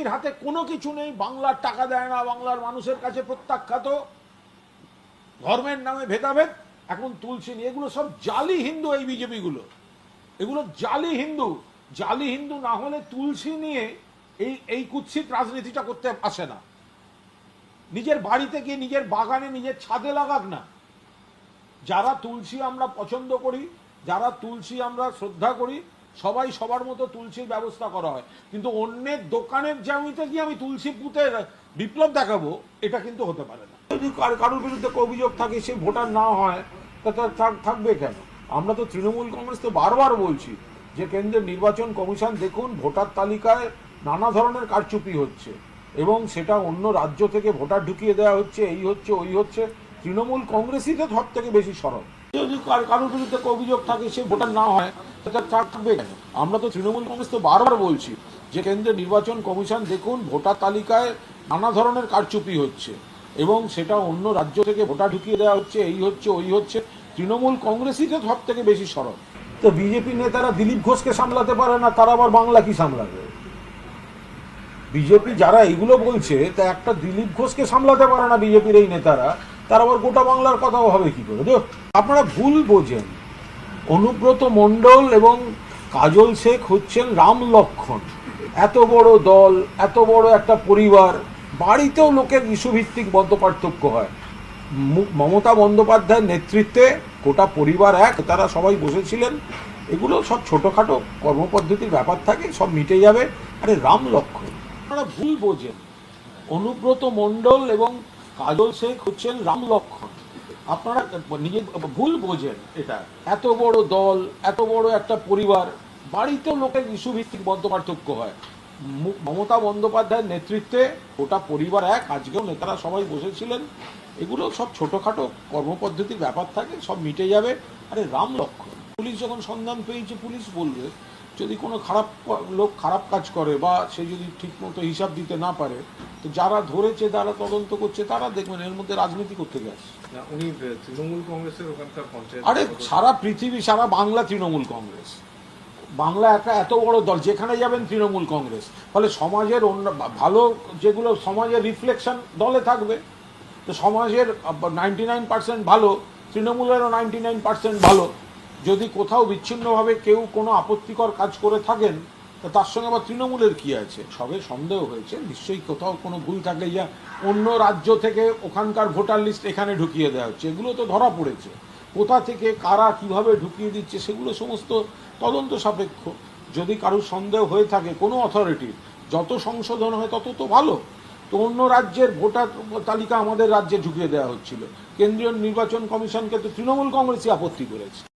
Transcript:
বিজেপির হাতে কোনো কিছু নেই, বাংলার টাকা দেয় না, বাংলার মানুষের কাছে প্রত্যাখ্যাত, ধর্মের নামে ভেদাভেদ, এখন তুলসী নিয়ে, এগুলো সব জালি হিন্দু এই বিজেপি গুলো এগুলো জালি হিন্দু। জালি হিন্দু না হলে তুলসী নিয়ে এই এই কুৎসিত রাজনীতিটা করতে আসে না। নিজের বাড়িতে গিয়ে, নিজের বাগানে, নিজের ছাদে লাগাক না। যারা তুলসী আমরা পছন্দ করি, যারা তুলসী আমরা শ্রদ্ধা করি সবাই সবার মতো তুলসীর ব্যবস্থা করা হয়। কিন্তু অন্যের দোকানের জমিতে গিয়ে আমি তুলসী পুঁতে বিপ্লব দেখাবো, এটা কিন্তু হতে পারে না। যদি কারোর বিরুদ্ধে অভিযোগ থাকে সে ভোটার না হয়, তা থাকবে কেন? আমরা তো তৃণমূল কংগ্রেস তো বারবার বলছি যে কেন্দ্রের নির্বাচন কমিশন দেখুন, ভোটার তালিকায় নানা ধরনের কারচুপি হচ্ছে এবং সেটা অন্য রাজ্য থেকে ভোটার ঢুকিয়ে দেওয়া হচ্ছে, এই হচ্ছে, ওই হচ্ছে। তৃণমূল কংগ্রেসই তো সব থেকে বেশি সরব। যদি কারোর বিরুদ্ধে অভিযোগ থাকে, সে ভোটার না হয় থাকবে কেন? আমরা তো তৃণমূল কংগ্রেস তো বারবার বলছি যে কেন্দ্রের নির্বাচন কমিশন দেখুন, ভোটার তালিকায় নানা ধরনের কারচুপি হচ্ছে এবং সেটা অন্য রাজ্য থেকে ভোটার ঢুকিয়ে দেওয়া হচ্ছে, এই হচ্ছে, ওই হচ্ছে। তৃণমূল কংগ্রেসই তো সব থেকে বেশি সরব। তো বিজেপি নেতারা দিলীপ ঘোষকে সামলাতে পারে না, তারা আবার বাংলা কি সামলাবে? বিজেপি যারা এইগুলো বলছে, তা একটা দিলীপ ঘোষকে সামলাতে পারে না বিজেপির এই নেতারা। তারা আবার গোটা বাংলার কথাও হবে কি করে? দেখো, আপনারা ভুল বোঝেন। অনুব্রত মণ্ডল এবং কাজল শেখ হচ্ছেন রাম লক্ষণ। এত বড় দল, এত বড় একটা পরিবার, বাড়িতেও লোকের ইস্যুভিত্তিক মতপার্থক্য হয়। মমতা বন্দ্যোপাধ্যায়ের নেতৃত্বে গোটা পরিবার এক, তারা সবাই বসেছিলেন। এগুলো সব ছোটোখাটো কর্মপদ্ধতির ব্যাপার থাকে, সব মিটে যাবে। আরে রাম লক্ষণ, আপনারা ভুল বোঝেন। অনুব্রত মণ্ডল এবং কাজল শেখ হচ্ছেন রাম লক্ষণ। আপনারা নিজে ভুল বোঝেন এটা। এত বড় দল, এত বড় একটা পরিবার, বাড়িতেও লোকের ইস্যুভিত্তিক মতপার্থক্য হয়। মমতা বন্দ্যোপাধ্যায়ের নেতৃত্বে গোটা পরিবার এক, আজকেও নেতারা সবাই বসেছিলেন। এগুলো সব ছোটোখাটো কর্মপদ্ধতির ব্যাপার থাকে, সব মিটে যাবে। আরে রাম লক্ষণ, পুলিশ যখন সন্ধান পেয়েছে, পুলিশ বলবে। যদি কোনো খারাপ লোক খারাপ কাজ করে বা সে যদি ঠিকমতো হিসাব দিতে না পারে তো যারা ধরেছে যারা তদন্ত করছে তারা দেখবেন এর মধ্যে রাজনীতি করতে গেছে। উনি তৃণমূল কংগ্রেসের ওখানকার পঞ্চায়েত আরে সারা পৃথিবী সারা বাংলা তৃণমূল কংগ্রেস। বাংলা একটা এত বড় দল যেখানে যাবেন তৃণমূল কংগ্রেস। ফলে সমাজের অন্য ভালো যেগুলো সমাজের রিফ্লেকশন দলে থাকবে তো সমাজের নাইনটি নাইন পার্সেন্ট ভালো তৃণমূলেরও নাইনটি নাইন পার্সেন্ট ভালো। যদি কোথাও বিচ্ছিন্নভাবে কেউ কোনো আপত্তিকর কাজ করে থাকেন তার সঙ্গে আবার তৃণমূলের কি আছে? সবে সন্দেহ হয়েছে, নিশ্চয়ই কোথাও কোনো ভুল থাকলে যা অন্য রাজ্য থেকে ওখানকার ভোটার লিস্ট এখানে ঢুকিয়ে দেওয়া হচ্ছে। এগুলো তো ধরা পড়েছে। কোথা থেকে কারা কীভাবে ঢুকিয়ে দিচ্ছে সেগুলো সমস্ত তদন্ত সাপেক্ষ। যদি কারোর সন্দেহ হয়ে থাকে, কোনো অথরিটির যত সংশোধন হয় তত তো ভালো। তো অন্য রাজ্যের ভোটার তালিকা আমাদের রাজ্যে ঢুকিয়ে দেওয়া হচ্ছিল। কেন্দ্রীয় নির্বাচন কমিশনকে তো তৃণমূল কংগ্রেসই আপত্তি করেছে।